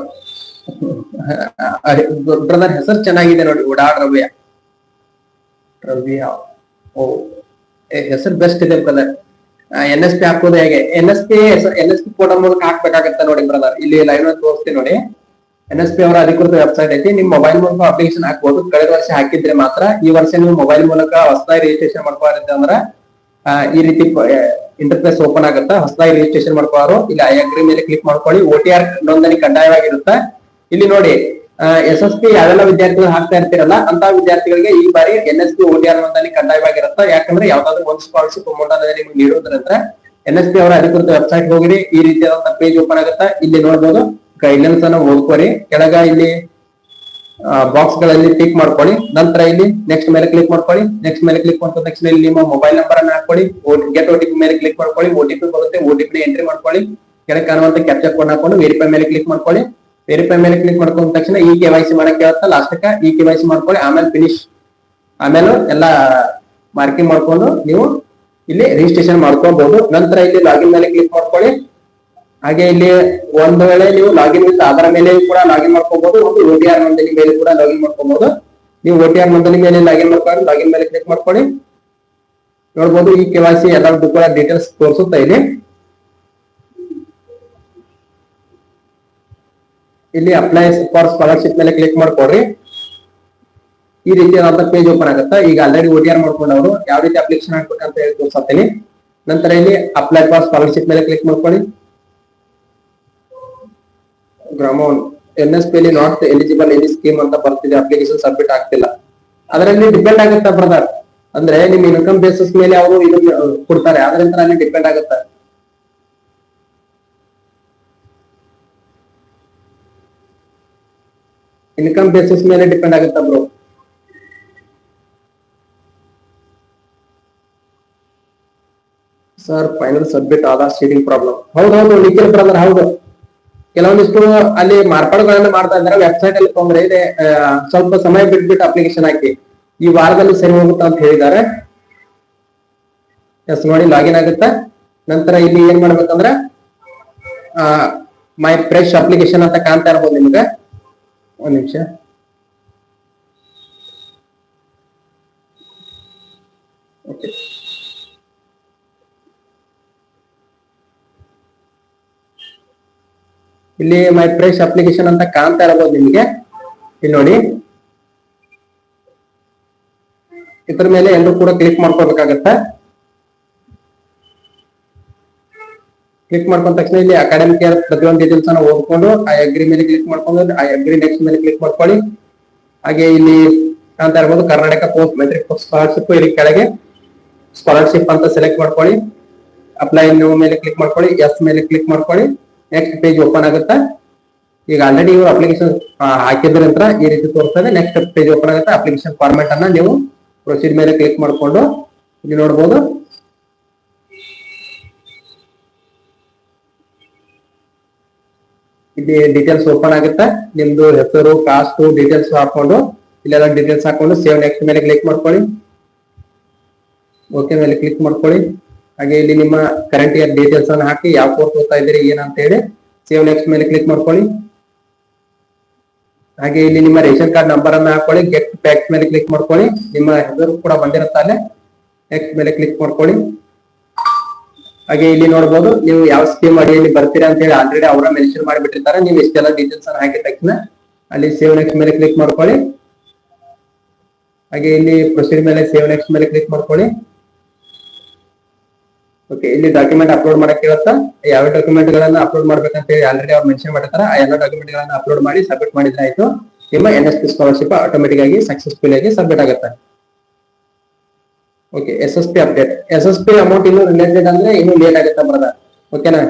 ಬ್ರದರ್ ಹೆಸರು ಚೆನ್ನಾಗಿದೆ ನೋಡಿ. ಉಡಾಳ್ ರವ್ಯ. ರವ್ಯ. ಓ ಹೆಸರು ಬೆಸ್ಟ್ ಇದೆ ಬ್ರದರ್ ಎನ್ ಎಸ್ ಪಿ ಹಾಕೋದು ಹೇಗೆ? N S P N S P code ಮೂಲಕ ಹಾಕ್ಬೇಕಾಗತ್ತೆ ನೋಡಿ ಬ್ರದರ್ ಇಲ್ಲಿ ಲೈವ್ ತೋರಿಸ್ತೀನಿ ನೋಡಿ. ಎನ್ ಎಸ್ ಪಿ ಅವರ ಅಧಿಕೃತ ವೆಬ್ಸೈಟ್ ಐತಿ. ನಿಮ್ ಮೊಬೈಲ್ ಮೂಲಕ ಅಪ್ಲಿಕೇಶನ್ ಹಾಕಬಹುದು ಕಳೆದ ವರ್ಷ ಹಾಕಿದ್ರೆ ಮಾತ್ರ ಈ ವರ್ಷ ನೀವು ಮೊಬೈಲ್ ಮೂಲಕ ಹೊಸದಾಗಿ ರಿಜಿಸ್ಟ್ರೇಷನ್ ಮಾಡ್ಕೊಳ್ಳುತ್ತೆ ಅಂದ್ರೆ ಈ ರೀತಿ ಇಂಟರ್ಫೇಸ್ ಓಪನ್ ಆಗುತ್ತೆ. ಹೊಸದಾಗಿ ರಿಜಿಸ್ಟ್ರೇಷನ್ ಮಾಡ್ಕೊಳ್ಳೋರು ಇಲ್ಲಿ ಐ ಅಗ್ರಿ ಮೇಲೆ ಕ್ಲಿಕ್ ಮಾಡ್ಕೊಳ್ಳಿ. ಓ ಟಿ ಆರ್ ನೋಂದಣಿ ಕಡ್ಡಾಯವಾಗಿರುತ್ತೆ. ಇಲ್ಲಿ ನೋಡಿ ಎಸ್ ಎಸ್ ಪಿ ಯಾವೆಲ್ಲ ವಿದ್ಯಾರ್ಥಿಗಳು ಹಾಕ್ತಾ ಇರ್ತೀರಲ್ಲ ಅಂತ ವಿದ್ಯಾರ್ಥಿಗಳಿಗೆ ಈ ಬಾರಿ N S P O T R ನೋಂದಣಿ ಕಡ್ಡಾಯವಾಗಿರುತ್ತೆ. ಯಾಕಂದ್ರೆ ಯಾವ್ದಾದ್ರು ಒಂದು ಸ್ಕಾಲರ್ಶಿಪ್ ಅಮೌಂಟ್ ನಿಮ್ಗೆ ನೀಡೋದ್ರಿಂದ ಎನ್ ಎಸ್ ಪಿ ಅವರ ಅಧಿಕೃತ ವೆಬ್ಸೈಟ್ ಹೋಗಿರಿ ಈ ರೀತಿಯಾದಂತ ಪೇಜ್ ಓಪನ್ ಆಗುತ್ತೆ. ಇಲ್ಲಿ ನೋಡ್ಬೋದು. ಗೈಡ್ಲೈನ್ಸ್ ಅನ್ನ ಓದ್ಕೊರಿ ಕೆಳಗ ಇಲ್ಲಿ ಬಾಕ್ಸ್ಗಳಲ್ಲಿ ಟಿಕ್ ಮಾಡ್ಕೊಳ್ಳಿ ನಂತರ ಇಲ್ಲಿ ನೆಕ್ಸ್ಟ್ ಮೇಲೆ ಕ್ಲಿಕ್ ಮಾಡ್ಕೊಳ್ಳಿ ನೆಕ್ಸ್ಟ್ ಮೇಲೆ ಕ್ಲಿಕ್ ಮಾಡ್ಕೊಂಡ ತಕ್ಷಣ ಇಲ್ಲಿ ನಿಮ್ಮ ಮೊಬೈಲ್ ನಂಬರ್ ಅನ್ನ ಹಾಕೊಳ್ಳಿ ಗೆಟ್ ಓ ಮೇಲೆ ಕ್ಲಿಕ್ ಮಾಡ್ಕೊಳ್ಳಿ ಓ ಟಿ ಪಿ ಬರುತ್ತೆ. ಓ ಟಿ ಎಂಟ್ರಿ ಮಾಡ್ಕೊಳ್ಳಿ ಕೆಳಗೆ ಕಾಣುವಂತ ಕ್ಯಾಪ್ಚರ್ ಕೋಡ್ ಹಾಕೊಂಡು ವೆರಿಫೈ ಮೇಲೆ ಕ್ಲಿಕ್ ಮಾಡ್ಕೊಳ್ಳಿ ವೆರಿಫೈ ಮೇಲೆ ಕ್ಲಿಕ್ ಮಾಡ್ಕೊಂಡ ತಕ್ಷಣ ಈ ಕೆ ವೈ ಸಿ ಮಾಡಕ್ಕೆ ಲಾಸ್ಟ್ ಲಾಸ್ಟಕ್ಕ ಈ ಕೆ ವೈ ಸಿ ಮಾಡ್ಕೊಳ್ಳಿ ಆಮೇಲೆ ಫಿನಿಶ್ ಆಮೇಲೆ ಎಲ್ಲ ಮಾರ್ಕಿಂಗ್ ಮಾಡ್ಕೊಂಡು ನೀವು ಇಲ್ಲಿ ರಿಜಿಸ್ಟ್ರೇಷನ್ ಮಾಡ್ಕೊಬಹುದು ನಂತರ ಇಲ್ಲಿ ಲಾಗಿನ್ ಮೇಲೆ ಕ್ಲಿಕ್ ಮಾಡ್ಕೊಳ್ಳಿ ಹಾಗೆ ಇಲ್ಲಿ ಒಂದು ವೇಳೆ ನೀವು ಲಾಗಿನ್ ವಿತ್ ಅದರ ಮೇಲೆ ಕೂಡ ಲಾಗಿನ್ ಮಾಡ್ಕೋಬಹುದು ಒಂದು ಓ ಟಿ ಆರ್ ನೋಂದಣಿ ಮೇಲೆ ಕೂಡ ಲಾಗಿನ್ ಮಾಡ್ಕೋಬಹುದು ನೀವು ಒ ಟಿ ಆರ್ ನೋಂದಣಿ ಮೇಲೆ ಲಾಗಿನ್ ಮಾಡ್ಕೊಂಡು ಲಾಗಿನ್ ಮೇಲೆ ಕ್ಲಿಕ್ ಮಾಡ್ಕೊಳ್ಳಿ. ನೋಡ್ಬೋದು ಈ ಕೆ ವೈ ಸಿ ಎಲ್ಲರದ್ದು ಕೂಡ ಡೀಟೇಲ್ಸ್ ತೋರಿಸುತ್ತಾ ಇಲ್ಲಿ ಇಲ್ಲಿ ಅಪ್ಲೈ ಫಾರ್ ಸ್ಕಾಲರ್ಶಿಪ್ ಮೇಲೆ ಕ್ಲಿಕ್ ಮಾಡ್ಕೊಡ್ರಿ. ಈ ರೀತಿಯಾದಂತ ಪೇಜ್ ಓಪನ್ ಆಗುತ್ತೆ? ಈಗ ಆಲ್ರೆಡಿ ಒ ಟಿ ಆರ್ ಮಾಡ್ಕೊಂಡವರು ಯಾವ ರೀತಿ ಅಪ್ಲಿಕೇಶನ್ ಹಾಕ್ಬೇಕು ಅಂತ ಹೇಳಿ ತೋರಿಸ್ತೀನಿ ನಂತರ ಇಲ್ಲಿ ಅಪ್ಲೈ ಫಾರ್ ಸ್ಕಾಲರ್ಶಿಪ್ ಮೇಲೆ ಕ್ಲಿಕ್ ಮಾಡ್ಕೊಳ್ಳಿ. ಗ್ರಾಮೋನ್ N S P not eligible any scheme ಅಂತ ಬರ್ತಿದೆ ಅಪ್ಲಿಕೇಶನ್ ಸಬ್ಮಿಟ್ ಆಗ್ತಿಲ್ಲ. ಅದರಲ್ಲಿ ಡಿಪೆಂಡ್ ಆಗುತ್ತೆ ಬ್ರದರ್ ಅಂದ್ರೆ ನಿಮ್ ಇನ್ಕಮ್ ಬೇಸಿಸ್ ಮೇಲೆ ಅವರು ಇದು ಕೊಡ್ತಾರೆ. ಅದರಿಂದ ಅಲ್ಲಿ ಡಿಪೆಂಡ್ ಆಗುತ್ತೆ. ಇನ್ಕಮ್ ಬೇಸಿಸ್ ಮೇಲೆ ಡಿಪೆಂಡ್ ಆಗುತ್ತಾ ಬ್ರೋ ಸರ್ ಫೈನಲ್ ಸಬ್ಮಿಟ್ ಆದ ಸೀಟಿಂಗ್ ಪ್ರಾಬ್ಲಮ್ ಹೌದೌದು ನಿಖಿಲ್ ಬ್ರದರ್ ಹೌದು. ಕೆಲವೊಂದಿಷ್ಟು ಅಲ್ಲಿ ಮಾರ್ಪಾಡುಗಳನ್ನ ಮಾಡ್ತಾ ಇದ್ದಾರೆ. ವೆಬ್ಸೈಟ್ ಅಲ್ಲಿ ತೊಂದರೆ ಇದೆ. ಸ್ವಲ್ಪ ಸಮಯ ಬಿಟ್ಬಿಟ್ಟು ಅಪ್ಲಿಕೇಶನ್ ಹಾಕಿ ಈ ವಾರದಲ್ಲಿ ಸರಿ ಹೋಗುತ್ತಾ ಅಂತ ಹೇಳಿದ್ದಾರೆ. ಎಸ್, ನೋಡಿ ಲಾಗಿನ್ ಆಗುತ್ತೆ. ನಂತರ ಇಲ್ಲಿ ಏನ್ ಮಾಡ್ಬೇಕಂದ್ರೆ ಮೈ ಫ್ರೆಶ್ ಅಪ್ಲಿಕೇಶನ್ ಅಂತ ಕಾಣ್ತಾ ಇರ್ಬೋದು ನಿಮ್ಗೆ. ಒಂದ್ ನಿಮಿಷ. ಇಲ್ಲಿ ಮೈ ಫ್ರೆಶ್ ಅಪ್ಲಿಕೇಶನ್ ಅಂತ ಕಾಣ್ತಾ ಇರಬಹುದು ನಿಮಗೆ. ಇಲ್ಲಿ ನೋಡಿ. ಇದ್ರ ಮೇಲೆ ಎಲ್ಲರೂ ಕೂಡ ಕ್ಲಿಕ್ ಮಾಡ್ಕೋಬೇಕಾಗತ್ತೆ. ಕ್ಲಿಕ್ ಮಾಡ್ಕೊಂಡ ತಕ್ಷಣ ಇಲ್ಲಿ ಅಕಾಡೆಮಿಕ್ ಇಯರ್ ಪ್ರತಿಯೊಂದು ಡೀಟೇಲ್ಸ್ ಅನ್ನ ಓದ್ಕೊಂಡು, ಆ ಅಗ್ರಿ ಮೇಲೆ ಕ್ಲಿಕ್ ಮಾಡ್ಕೊಂಡು, ಆ ಅಗ್ರಿ ನೆಕ್ಸ್ಟ್ ಮೇಲೆ ಕ್ಲಿಕ್ ಮಾಡ್ಕೊಳ್ಳಿ. ಹಾಗೆ ಇಲ್ಲಿ ಕಾಣ್ತಾ ಇರ್ಬೋದು ಕರ್ನಾಟಕ ಪೋಸ್ಟ್ ಮೆಟ್ರಿಕ್ ಸ್ಕಾಲರ್ಶಿಪ್ ಇಲ್ಲಿ ಕೆಳಗೆ. ಸ್ಕಾಲರ್ಶಿಪ್ ಅಂತ ಸೆಲೆಕ್ಟ್ ಮಾಡ್ಕೊಳ್ಳಿ. ಅಪ್ಲೈ ಮೇಲೆ ಕ್ಲಿಕ್ ಮಾಡ್ಕೊಳ್ಳಿ ಎಸ್ ಮೇಲೆ ಕ್ಲಿಕ್ ಮಾಡ್ಕೊಳ್ಳಿ. ನೆಕ್ಸ್ಟ್ ಪೇಜ್ ಓಪನ್ ಆಗುತ್ತೆ. ಈಗ ಆಲ್ರೆಡಿ ಇವರು ಅಪ್ಲಿಕೇಶನ್ ಹಾಕಿದ ನಂತರ ಈ ರೀತಿ ತೋರಿಸ್ತದೆ ನೆಕ್ಸ್ಟ್ ಪೇಜ್ ಓಪನ್ ಆಗುತ್ತೆ. ಅಪ್ಲಿಕೇಶನ್ ಫಾರ್ಮೆಟ್ ಅನ್ನ ನೀವು ಪ್ರೊಸೀಡ್ ಮೇಲೆ ಕ್ಲಿಕ್ ಮಾಡ್ಕೊಂಡು ಇಲ್ಲಿ ನೋಡಬಹುದು ಇಲ್ಲಿ ಡೀಟೇಲ್ಸ್ ಓಪನ್ ಆಗುತ್ತೆ. ನಿಮ್ದು ಹೆಸರು ಕಾಸ್ಟ್ ಡೀಟೇಲ್ಸ್ ಹಾಕೊಂಡು ಇಲ್ಲೆಲ್ಲ ಡೀಟೇಲ್ಸ್ ಹಾಕೊಂಡು ಸೇವ್ ನೆಕ್ಸ್ಟ್ ಮೇಲೆ ಕ್ಲಿಕ್ ಮಾಡ್ಕೊಳ್ಳಿ. ಓಕೆ ಮೇಲೆ ಕ್ಲಿಕ್ ಮಾಡ್ಕೊಳ್ಳಿ. ಹಾಗೆ ಇಲ್ಲಿ ನಿಮ್ಮ ಕರೆಂಟ್ ಇಯರ್ ಡೀಟೇಲ್ಸ್ ಅನ್ನು ಹಾಕಿ ಯಾವ ಕೋರ್ಸ್ ಓದ್ತಾ ಇದ್ದೀರಿ ಏನಂತ ಹೇಳಿ ಸೇವ್ ನೆಕ್ಸ್ಟ್ ಮೇಲೆ ಕ್ಲಿಕ್ ಮಾಡ್ಕೊಳ್ಳಿ. ಹಾಗೆ ಇಲ್ಲಿ ನಿಮ್ಮ ರೇಷನ್ ಕಾರ್ಡ್ ನಂಬರ್ ಅನ್ನು ಹಾಕೊಳ್ಳಿ ಗೆಟ್ ಪ್ಯಾಕ್ಸ್ ಮೇಲೆ ಕ್ಲಿಕ್ ಮಾಡ್ಕೊಳ್ಳಿ. ನಿಮ್ಮ ಹೆಸರು ಕೂಡ ಬಂದಿರುತ್ತೆ ಅಲ್ಲೇ ನೆಕ್ಸ್ಟ್ ಮೇಲೆ ಕ್ಲಿಕ್ ಮಾಡ್ಕೊಳ್ಳಿ. ಹಾಗೆ ಇಲ್ಲಿ ನೋಡಬಹುದು ನೀವು ಯಾವ ಸ್ಕೀಮ್ ಅಡಿಯಲ್ಲಿ ಬರ್ತೀರಾ ಅಂತ ಹೇಳಿ ಆಲ್ರೆಡಿ ಅವರ ಮೆನ್ಷನ್ ಮಾಡಿಬಿಟ್ಟಿರ್ತಾರೆ. ನೀವು ಇಷ್ಟೆಲ್ಲ ಡೀಟೇಲ್ಸ್ ಅನ್ನು ಹಾಕಿದ ತಕ್ಷಣ ಅಲ್ಲಿ ಸೇವ್ ನೆಕ್ಸ್ಟ್ ಮೇಲೆ ಕ್ಲಿಕ್ ಮಾಡ್ಕೊಳ್ಳಿ. ಹಾಗೆ ಇಲ್ಲಿ ಪ್ರೊಸೀಡ್ ಮೇಲೆ ಸೇವ್ ನೆಕ್ಸ್ಟ್ ಮೇಲೆ ಕ್ಲಿಕ್ ಮಾಡ್ಕೊಳ್ಳಿ. ಓಕೆ ಇಲ್ಲಿ ಡಾಕ್ಯುಮೆಂಟ್ ಅಪ್ಲೋಡ್ ಮಾಡಕ್ಕೆ ಹೇಳುತ್ತಾ ಯಾವ ಡಾಕ್ಯುಮೆಂಟ್ ಗಳನ್ನ ಅಪ್ಲೋಡ್ ಮಾಡ್ಬೇಕಂತ ಹೇಳಿ ಆಲ್ರೆಡಿ ಅವ್ರು ಮೆನ್ಷನ್ ಮಾಡ್ತಾರ ಆ ಎಲ್ಲ ಡಾಕ್ಯುಮೆಂಟ್ ಗಳನ್ನ ಅಪ್ಲೋಡ್ ಮಾಡಿ ಸಬ್ಮಿಟ್ ಮಾಡಿದ್ರೆ ಆಯ್ತು. ನಿಮ್ಮ N S P scholarship automatic ಆಗಿ ಸಕ್ಸಸ್ಫುಲ್ ಆಗಿ ಸಬ್ಮಿಟ್ ಆಗುತ್ತೆ. Okay S S P update S S P amount ಇನ್ನು ರಿಲೇಟೆಡ್ ಅಂದ್ರೆ ಇನ್ನು ಲೇಟ್ ಆಗುತ್ತೆ ಬ್ರದರ್ ಓಕೆನಾ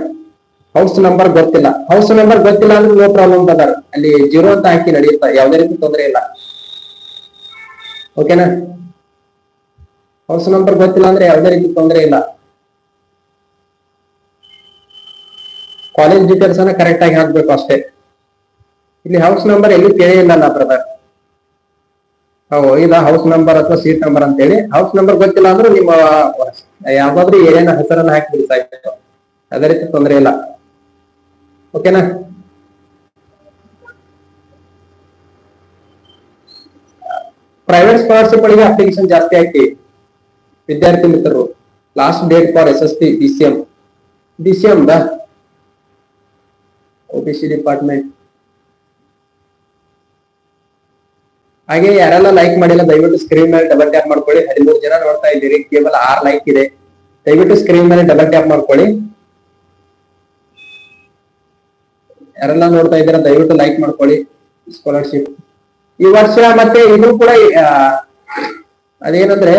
ಹೌಸ್ ನಂಬರ್ ಗೊತ್ತಿಲ್ಲ. ಹೌಸ್ ನಂಬರ್ ಗೊತ್ತಿಲ್ಲ ಅಂದ್ರೆ ನೋ ಪ್ರಾಬ್ಲಮ್ ಬ್ರದರ್ ಅಲ್ಲಿ ಜೀರೋ ಅಂತ ಹಾಕಿ ನಡೆಯುತ್ತೆ? ಯಾವುದೇ ರೀತಿ ತೊಂದರೆ ಇಲ್ಲ. ಓಕೆನಾ ಹೌಸ್ ನಂಬರ್ ಗೊತ್ತಿಲ್ಲ ಅಂದ್ರೆ ಯಾವುದೇ ರೀತಿ ತೊಂದರೆ ಇಲ್ಲ. ಕಾಲೇಜ್ ಡೀಟೇಲ್ಸ್ ಅನ್ನ ಕರೆಕ್ಟ್ ಆಗಿ ಹಾಕ್ಬೇಕು ಅಷ್ಟೇ. ಇಲ್ಲಿ ಹೌಸ್ ನಂಬರ್ ಎಲ್ಲಿ ಕೇಳೇ ಇಲ್ಲ ಬ್ರದರ್ ಇಲ್ಲ ಹೌಸ್ ನಂಬರ್ ಅಥವಾ ಸೀಟ್ ನಂಬರ್ ಅಂತ ಹೇಳಿ ಹೌಸ್ ನಂಬರ್ ಗೊತ್ತಿಲ್ಲ ಅಂದ್ರೆ ನಿಮ್ಮ, ಯಾವ್ದಾದ್ರು ಏರಿಯಾನ ಹೆಸರನ್ನ ಹಾಕಿ ಸಾಯ್ತು ಅದೇ ರೀತಿ ತೊಂದರೆ ಇಲ್ಲ. ಓಕೆನಾ ಪ್ರೈವೇಟ್ ಸ್ಕಾಲರ್ಶಿಪ್ ಗಳಿಗೆ ಅಪ್ಲಿಕೇಶನ್ ಜಾಸ್ತಿ ಹಾಕಿ ವಿದ್ಯಾರ್ಥಿ ಮಿತ್ರರು last date for S S T D C M D C M OBC department ಹಾಗೆ ಯಾರೆಲ್ಲ ಲೈಕ್ ಮಾಡಿಲ್ಲ, ದಯವಿಟ್ಟು ಸ್ಕ್ರೀನ್ ಮೇಲೆ ಡಬಲ್ ಟ್ಯಾಪ್ ಮಾಡ್ಕೊಳ್ಳಿ. ಹದಿಮೂರು ಜನ ನೋಡ್ತಾ ಇದ್ದೀರಿ. ಕೇವಲ ಆರ್ ಲೈಕ್ ಇದೆ. ದಯವಿಟ್ಟು ಸ್ಕ್ರೀನ್ ಮೇಲೆ ಡಬಲ್ ಟ್ಯಾಪ್ ಮಾಡ್ಕೊಳ್ಳಿ. ಯಾರೆಲ್ಲ ನೋಡ್ತಾ ಇದ್ದೀರಾ, ದಯವಿಟ್ಟು ಲೈಕ್ ಮಾಡ್ಕೊಳ್ಳಿ. ಸ್ಕಾಲರ್ಶಿಪ್ ಈ ವರ್ಷ ಮತ್ತೆ ಇದು ಕೂಡ ಅದೇನಂದ್ರೆ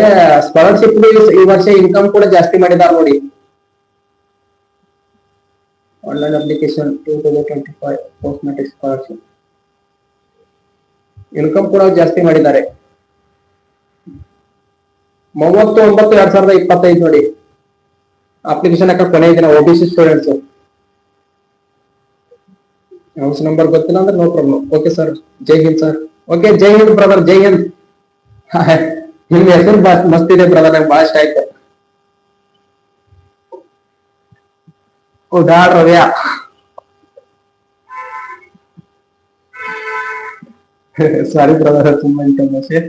ಸ್ಕಾಲರ್ಶಿಪ್ ಈ ವರ್ಷ ಇನ್ಕಮ್ ಕೂಡ ಜಾಸ್ತಿ ಮಾಡಿದಾರೆ ನೋಡಿ. Thousand twenty five post scholarship income ಕೂಡ ಜಾಸ್ತಿ ಮಾಡಿದ್ದಾರೆ. ಮೂವತ್ತು ಒಂಬತ್ತು ಎರಡ್ ಸಾವಿರದ ಇಪ್ಪತ್ತೈದು ನೋಡಿ. ಅಪ್ಲಿಕೇಶನ್ ಹಾಕ ಕೊನೆ ದಿನ O B C students house number ಗೊತ್ತಿಲ್ಲ ಅಂದ್ರೆ ನೋ ಪ್ರಾಬ್ಲಮ್ ಓಕೆ ಸರ್ ಜೈ ಹಿಂದ್ ಸರ್ ಓಕೆ ಜೈ ಹಿಂದ್ ಬ್ರದರ್ ಜೈ ಹಿಂದ್ ನಿಮ್ ಹೆಸರು ಮಸ್ತ್ ಇದೆ ಬ್ರದರ್ ನಂಗೆ ಬಹಳ ಇಷ್ಟ ಆಯ್ತು. ಉಡಾಳ್ ರವ್ಯ ಸಾರಿ ಬ್ರದರ್ ತುಂಬಾ ಇನ್ಫಾರ್ಮೇಶನ್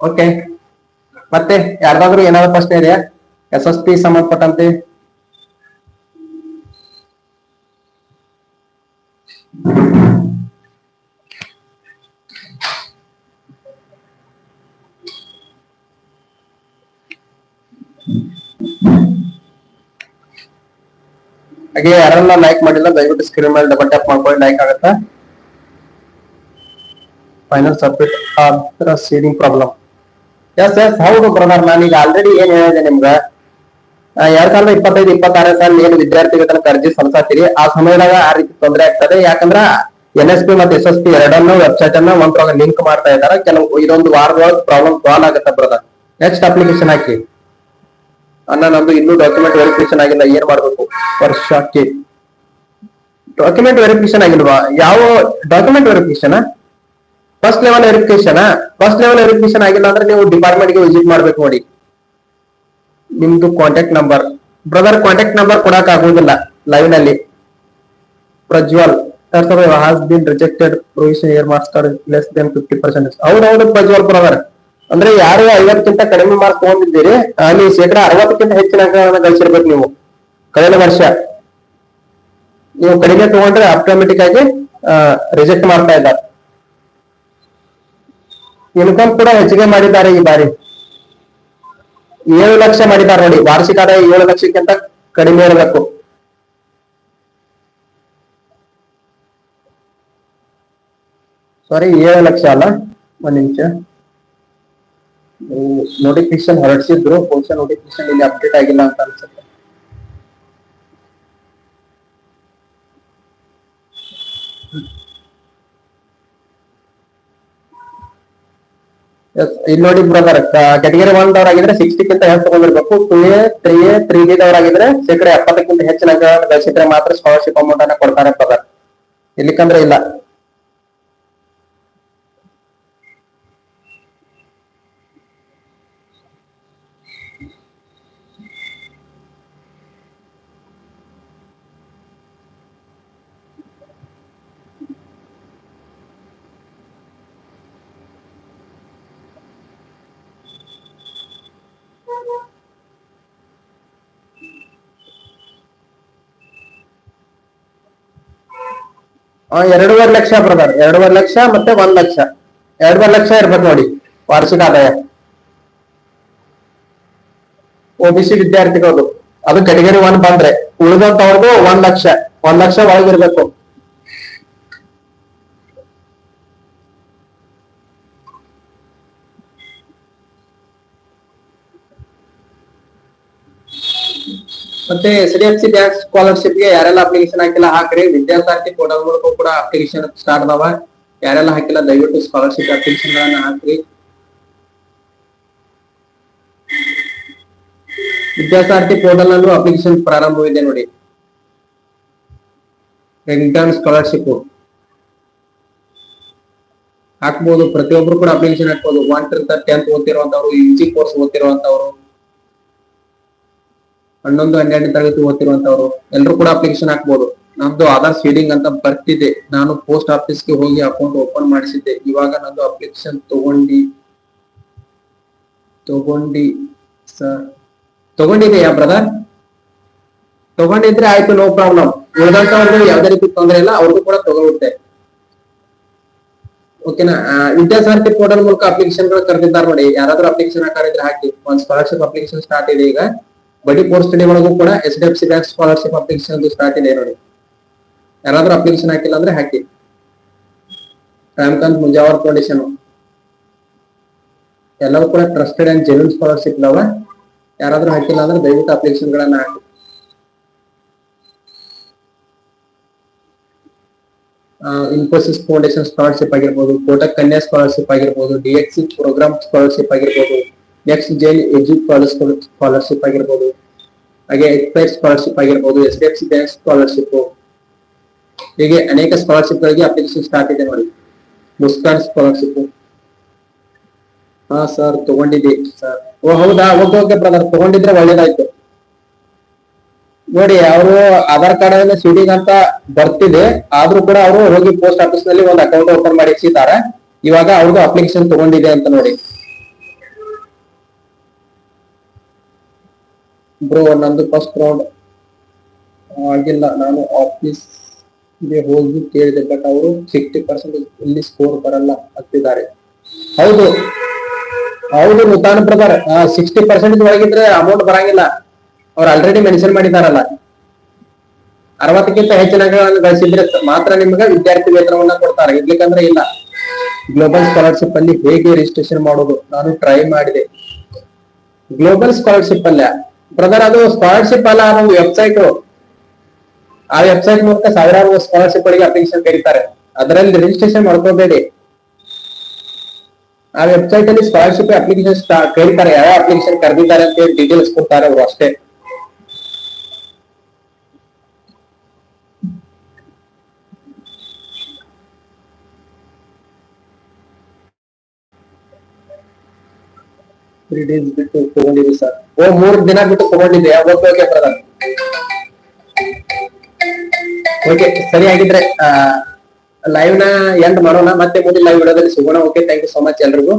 ಓಕೆ ಮತ್ತೆ ಯಾರ್ದಾದ್ರು ಏನಾದ್ರು ಪ್ರಶ್ನೆ ಇದೆಯಾ ಎಸ್ ಎಸ್ ಪಿ ಸಂಬಂಧಪಟ್ಟಂತೆ ಹಾಗೆ ಯಾರನ್ನ ಲೈಕ್ ಮಾಡಿಲ್ಲ, ದಯವಿಟ್ಟು ಸ್ಕ್ರೀನ್ ಮೇಲೆ ಡಬಲ್ ಟ್ಯಾಪ್ ಮಾಡ್ಕೊಂಡು ಲೈಕ್ ಆಗುತ್ತೆ? ಫೈನಲ್ ಸಬ್ಮಿಟ್ ಆದ್ರ ಸೀಡಿಂಗ್ ಪ್ರಾಬ್ಲಮ್ ಎಸ್ ಎಸ್ ಹೌದು ಬ್ರದರ್ ಈಗ ಆಲ್ರೆಡಿ ಏನ್ ಹೇಳಿದೆ ನಿಮ್ಗೆ? ಎರಡ್ ಸಾವಿರದ ಇಪ್ಪತ್ತೈದು, ಇಪ್ಪತ್ತಾರನೇ ಸಾಲ ಏನು ವಿದ್ಯಾರ್ಥಿಗಳ ವೇತನಕ್ಕೆ ಅರ್ಜಿ ಸಲ್ಲಿಸತ್ತೀರಿ ಆ ಸಮಯದಾಗ ಆ ರೀತಿ ತೊಂದರೆ ಆಗ್ತದೆ. ಯಾಕಂದ್ರ ಎನ್ ಎಸ್ ಪಿ ಮತ್ತೆ ಎಸ್ ಎಸ್ ಪಿ ಎರಡನ್ನೂ ವೆಬ್ಸೈಟ್ ಅನ್ನ ಒಂದ್ರೊಳಗೆ ಲಿಂಕ್ ಮಾಡ್ತಾ ಇದ್ದಾರೆ. ಕೆಲವು, ಇದೊಂದು ವಾರದೊಳಗೆ ಪ್ರಾಬ್ಲಮ್ ಸಾಲ್ವ್ ಆಗುತ್ತೆ ಬ್ರದರ್ ನೆಕ್ಸ್ಟ್ ಅಪ್ಲಿಕೇಶನ್ ಹಾಕಿ. ಅಣ್ಣ, ನಮ್ದು ಇನ್ನೂ ಡಾಕ್ಯುಮೆಂಟ್ ವೆರಿಫಿಕೇಶನ್ ಆಗಿಲ್ಲ. ಏನ್ ಮಾಡ್ಬೇಕು? ವರ್ಷಕ್ಕೆ. ಡಾಕ್ಯುಮೆಂಟ್ ವೆರಿಫಿಕೇಶನ್ ಆಗಿಲ್ವಾ? ಯಾವ document verification first level verification first level verification ಆಗಿಲ್ಲ ಅಂದ್ರೆ ನೀವು ಡಿಪಾರ್ಟ್ಮೆಂಟ್ಗೆ ವಿಸಿಟ್ ಮಾಡ್ಬೇಕು ನೋಡಿ. ನಿಮ್ದು contact number brother contact number ಕೊಡಕ್ ಆಗುದಿಲ್ಲ ಲೈವ್ನಲ್ಲಿ. Prajwal has been rejected provision air card less than fifty percent ಹೌದೌದು ಪ್ರಜ್ವಲ್ ಬ್ರದರ್ ಅಂದ್ರೆ ಯಾರು ಐವತ್ತಕ್ಕಿಂತ ಕಡಿಮೆ ಮಾರ್ಕ್ ತಗೊಂಡಿದ್ದೀರಿ ಅಲ್ಲಿ ಶೇಕಡ ಅರವತ್ತಕ್ಕಿಂತ ಹೆಚ್ಚಿನ ಅಂಕಗಳನ್ನ ಗಳಿಸಿರ್ಬೇಕು ನೀವು, ಕಳೆದ ವರ್ಷ. ನೀವು ಕಡಿಮೆ ತಗೊಂಡ್ರೆ ಆಟೋಮೆಟಿಕ್ ಆಗಿ ರಿಜೆಕ್ಟ್ ಮಾಡ್ತಾ ಇದ್ದಾರೆ. ಇನ್ಕಮ್ ಕೂಡ ಹೆಚ್ಚಿಗೆ ಮಾಡಿದ್ದಾರೆ ಈ ಬಾರಿ. ಏಳು ಲಕ್ಷ ಮಾಡಿದ್ದಾರೆ ನೋಡಿ, ವಾರ್ಷಿಕ ಆದಾಯ ಏಳು ಲಕ್ಷಕ್ಕಿಂತ ಕಡಿಮೆ ಇರಬೇಕು. ಸಾರಿ ಏಳು ಲಕ್ಷ ಅಲ್ಲ, ಒಂದ್ ನಿಮಿಷ. ನೋಟಿಫಿಕೇಶನ್ ಹೊರಡಿಸಿದ್ರು ಬಹುಶಃ ನೋಟಿಫಿಕೇಶನ್ ಇಲ್ಲಿ ಅಪ್ಡೇಟ್ ಆಗಿಲ್ಲ ಅಂತ ಅನ್ಸುತ್ತೆ. ಇಲ್ಲಿ ನೋಡಿ ಬ್ರದರ್ ಕ್ಯಾಟಗರಿ ಒನ್ ದವ್ರ ಆಗಿದ್ರೆ ಸಿಕ್ಸ್ಟಿಕ್ಕಿಂತ ಹೆಚ್ಚು ತಗೊಂಡಿರ್ಬೇಕು. Two A three A three D ದವ್ರ ಆಗಿದ್ರೆ ಶೇಕಡ ಎಪ್ಪತ್ತಕ್ಕಿಂತ ಹೆಚ್ಚಿನ ಗಳಿಸಿದ್ರೆ ಮಾತ್ರ ಸ್ಕಾಲರ್ಶಿಪ್ ಅಮೌಂಟ್ ಅನ್ನ ಕೊಡ್ತಾರೆ ಬ್ರದರ್ ಇಲ್ಲಿಕಂದ್ರೆ ಇಲ್ಲ. ಎರಡೂವರೆ ಲಕ್ಷ ಬ್ರದರ್ ಎರಡೂವರೆ ಲಕ್ಷ ಮತ್ತೆ ಒಂದ್ ಲಕ್ಷ. ಎರಡೂವರೆ ಲಕ್ಷ ಇರ್ಬೇಕು ನೋಡಿ ವಾರ್ಷಿಕ ಆದಾಯ ಒಬಿಸಿ ವಿದ್ಯಾರ್ಥಿಗಳದು. ಅದು ಕೆಟಗರಿ ಒನ್ ಬಂದ್ರೆ ಉಳಿದಂತವ್ರದ್ದು ಒಂದ್ ಲಕ್ಷ. ಒಂದ್ ಲಕ್ಷ ಒಳಗಿರ್ಬೇಕು. ಮತ್ತೆ ಎಸ್ ಡಿ ಸಿ ಬ್ಯಾಂಕ್ ಸ್ಕಾಲರ್ಶಿಪ್ಗೆ ಯಾರೆಲ್ಲ ಅಪ್ಲಿಕೇಶನ್ ಹಾಕಿಲ್ಲ, ಹಾಕ್ರಿ. ವಿದ್ಯಾರ್ಥಿ ಪೋರ್ಟಲ್ ಮೂಲಕ ಕೂಡ ಅಪ್ಲಿಕೇಶನ್ ಸ್ಟಾರ್ಟ್ ಅದಾವ. ಯಾರೆಲ್ಲ ಹಾಕಿಲ್ಲ, ದಯವಿಟ್ಟು ಸ್ಕಾಲರ್ಶಿಪ್ ಅಪ್ಲಿಕೇಶನ್ ಗಳನ್ನ ಹಾಕ್ರಿ. ವಿದ್ಯಾರ್ಥಿ ಪೋರ್ಟಲ್ ನಲ್ಲೂ ಅಪ್ಲಿಕೇಶನ್ ಪ್ರಾರಂಭವಿದೆ ನೋಡಿ. ಇಂಟರ್ನ್ ಸ್ಕಾಲರ್ಶಿಪ್ ಹಾಕ್ಬಹುದು ಪ್ರತಿಯೊಬ್ರು ಕೂಡ ಅಪ್ಲಿಕೇಶನ್ ಹಾಕ್ಬೋದು. ಒನ್ ಟೆಂತ್ ಓದ್ತಿರುವಂತವ್ರು ಯು ಜಿ ಕೋರ್ಸ್ ಓದ್ತಿರುವಂತವ್ರು ಹನ್ನೊಂದು, ಹನ್ನೆರಡನೇ ತರಗತಿ ಓದ್ತಿರುವಂತವ್ರು ಎಲ್ಲರೂ ಕೂಡ ಅಪ್ಲಿಕೇಶನ್ ಹಾಕ್ಬೋದು. ನಮ್ದು ಆಧಾರ್ ಸೀಡಿಂಗ್ ಅಂತ ಬರ್ತಿದೆ. ನಾನು ಪೋಸ್ಟ್ ಆಫೀಸ್ಗೆ ಹೋಗಿ ಅಕೌಂಟ್ ಓಪನ್ ಮಾಡಿಸಿದ್ದೆ. ಇವಾಗ ನಂದು ಅಪ್ಲಿಕೇಶನ್ ತಗೊಂಡಿ ತಗೊಂಡಿ ಸರ್ ತಗೊಂಡಿದೆಯಾ ಬ್ರದರ್ ತಗೊಂಡಿದ್ರೆ ಆಯ್ತು ನೋ ಪ್ರಾಬ್ಲಮ್ ಉಳಿದಂತವ್ರಿಗೆ ಯಾವ್ದೇ ರೀತಿ ತೊಂದರೆ ಇಲ್ಲ ಅವ್ರಿಗೂ ಕೂಡ ತಗೊಳುತ್ತೆ ಓಕೆನಾ ವಿದ್ಯಾಸಾರ್ಥಿ ಪೋರ್ಟಲ್ ಮೂಲಕ ಅಪ್ಲಿಕೇಶನ್ ಕರೆದಿದ್ದಾರೆ ನೋಡಿ. ಯಾರಾದ್ರೂ ಅಪ್ಲಿಕೇಶನ್ ಹಾಕಿದ್ರೆ ಹಾಕಿ. ಒಂದ್ ಸ್ಕಾಲರ್ಶಿಪ್ ಅಪ್ಲಿಕೇಶನ್ ಸ್ಟಾರ್ಟ್ ಇದೆ ಈಗ. ಬಡ್ಡಿ ಪೋಸ್ಟ್ ಸ್ಟಡಿ ಒಳಗೂ ಕೂಡ S D F C bank scholarship application start ಇದೆ ನೋಡಿ. ಯಾರಾದ್ರೂ ಅಪ್ಲಿಕೇಶನ್ ಹಾಕಿಲ್ಲ ಅಂದ್ರೆ ಹಾಕಿ. ರಾಮಕಾಂತ್ ಮುಂಜಾವರ್ ಫೌಂಡೇಶನ್ ಎಲ್ಲವೂ ಕೂಡ ಟ್ರಸ್ಟೆಡ್ ಅಂಡ್ ಜೆನ್ಯೂನ್ ಸ್ಕಾಲರ್ಶಿಪ್ ಇದಾವ. ಯಾರಾದ್ರೂ ಹಾಕಿಲ್ಲ ಅಂದ್ರೆ ದಯವಿಟ್ಟು ಅಪ್ಲಿಕೇಶನ್ ಗಳನ್ನ ಹಾಕಿ ಇನ್ಫೋಸಿಸ್ ಫೌಂಡೇಶನ್ ಸ್ಕಾಲರ್ಶಿಪ್ ಆಗಿರ್ಬೋದು ಕೋಟಕ್ ಕನ್ಯಾ ಸ್ಕಾಲರ್ಶಿಪ್ ಆಗಿರ್ಬೋದು ಡಿ ಪ್ರೋಗ್ರಾಮ್ ಸ್ಕಾಲರ್ಶಿಪ್ ಆಗಿರ್ಬೋದು. ನೆಕ್ಸ್ಟ್ ಜೈನ್ ಎಜು ಸ್ಕಾಲರ್ಶಿಪ್ ಆಗಿರ್ಬೋದು. ಹಾಗೆ ಎಕ್ಸ್ಪೈರ್ ಸ್ಕಾಲರ್ಶಿಪ್ ಆಗಿರ್ಬೋದು S D F C bank scholarship ಹೀಗೆ ಅನೇಕ ಸ್ಕಾಲರ್ಶಿಪ್ ಗಳಿಗೆ ಅಪ್ಲಿಕೇಶನ್ ಸ್ಟಾರ್ಟ್ ಇದೆ ನೋಡಿ. ಮುಸ್ಕಾನ್ ಸ್ಕಾಲರ್ಶಿಪ್ ಹಾ ಸರ್ ತಗೊಂಡಿದ್ದೆ ಸರ್ ಓ, ಹೌದಾ? ಓಕೆ ಓಕೆ ಬ್ರದರ್ ತಗೊಂಡಿದ್ರೆ ಒಳ್ಳೇದಾಯ್ತು. ನೋಡಿ, ಅವರು ಆಧಾರ್ ಕಾರ್ಡ್ ಸೀಡಿಂಗ್ ಅಂತ ಬರ್ತಿದೆ. ಆದ್ರೂ ಕೂಡ ಅವರು ಹೋಗಿ ಪೋಸ್ಟ್ ಆಫೀಸ್ನಲ್ಲಿ ಒಂದು ಅಕೌಂಟ್ ಓಪನ್ ಮಾಡಿಸಿದ್ದಾರೆ ಇವಾಗ ಅವ್ರದ್ದು ಅಪ್ಲಿಕೇಶನ್ ತಗೊಂಡಿದೆ ಅಂತ ನೋಡಿ. ಬ್ರೋ, ನಂದು ಫಸ್ಟ್ ರೌಂಡ್ ಆಗಿಲ್ಲ. ನಾನು ಆಫೀಸ್ಗೆ ಹೋಗಿ ಕೇಳಿದೆ ಬಟ್ ಅವರು ಸಿಕ್ಸ್ಟಿ ಪರ್ಸೆಂಟ್ ಇಲ್ಲಿ ಸ್ಕೋರ್ ಬರಲ್ಲ ಅಂತಿದ್ದಾರೆ. ಹೌದು. ಹೌದು ನೂತನ ಪ್ರಕಾರ ಸಿಕ್ಸ್ಟಿ ಪರ್ಸೆಂಟ್ ಒಳಗಿದ್ರೆ ಅಮೌಂಟ್ ಬರಂಗಿಲ್ಲ. ಅವ್ರು ಆಲ್ರೆಡಿ ಮೆನ್ಷನ್ ಮಾಡಿದಾರಲ್ಲ. ಅರವತ್ತಕ್ಕಿಂತ ಹೆಚ್ಚಿನ ಗಳಿಸಿದ್ರೆ ಮಾತ್ರ ನಿಮ್ಗೆ ವಿದ್ಯಾರ್ಥಿ ವೇತನವನ್ನ ಕೊಡ್ತಾರೆ. ಇರ್ಲಿಕ್ಕಂದ್ರೆ ಇಲ್ಲ. ಗ್ಲೋಬಲ್ ಸ್ಕಾಲರ್ಶಿಪ್ ಅಲ್ಲಿ ಹೇಗೆ ರಿಜಿಸ್ಟ್ರೇಷನ್ ಮಾಡೋದು? ನಾನು ಟ್ರೈ ಮಾಡಿದೆ. ಗ್ಲೋಬಲ್ ಸ್ಕಾಲರ್ಶಿಪ್ ಅಲ್ಲ. ಬ್ರದರ್ ಅದು ಸ್ಕಾಲರ್ಶಿಪ್ ಅಲ್ಲ ಅದು ವೆಬ್ಸೈಟ್ ಆ ವೆಬ್ಸೈಟ್ ಮೂಲಕ ಸಾವಿರಾರು ಸ್ಕಾಲರ್ಶಿಪ್ ಗಳಿಗೆ ಅಪ್ಲಿಕೇಶನ್ ಕರೀತಾರೆ ಅದರಲ್ಲಿ ರಿಜಿಸ್ಟ್ರೇಷನ್ ಮಾಡ್ಕೋಬೇಡಿ ಆ ವೆಬ್ಸೈಟ್ ಅಲ್ಲಿ ಸ್ಕಾಲರ್ಶಿಪ್ ಅಪ್ಲಿಕೇಶನ್ ಕೇಳ್ತಾರೆ ಯಾವ ಅಪ್ಲಿಕೇಶನ್ ಕರೆದಿದ್ದಾರೆ ಅಂತ ಹೇಳಿ ಡೀಟೇಲ್ಸ್ ಕೊಡ್ತಾರೆ ಅವರು ಅಷ್ಟೇ ತ್ರೀ ಡೇಸ್ ಬಿಟ್ಟು ತಗೊಂಡಿದ್ವಿ ಸರ್ ಓ, ಮೂರ್ ದಿನ ಬಿಟ್ಟು ತಗೊಂಡಿದ್ದೆ ಓಕೆ ಓಕೆ ಬ್ರದರ್ ಓಕೆ ಸರಿ ಆಗಿದ್ರೆ ಲೈವ್ನ ಎಂಡ್ ಮಾಡೋಣ. ಮತ್ತೆ ಮುಂದೆ ಲೈವ್ ವಿಡಿಯೋದಲ್ಲಿ ಸಿಗೋಣ. Okay thank you so much ಎಲ್ರಿಗೂ.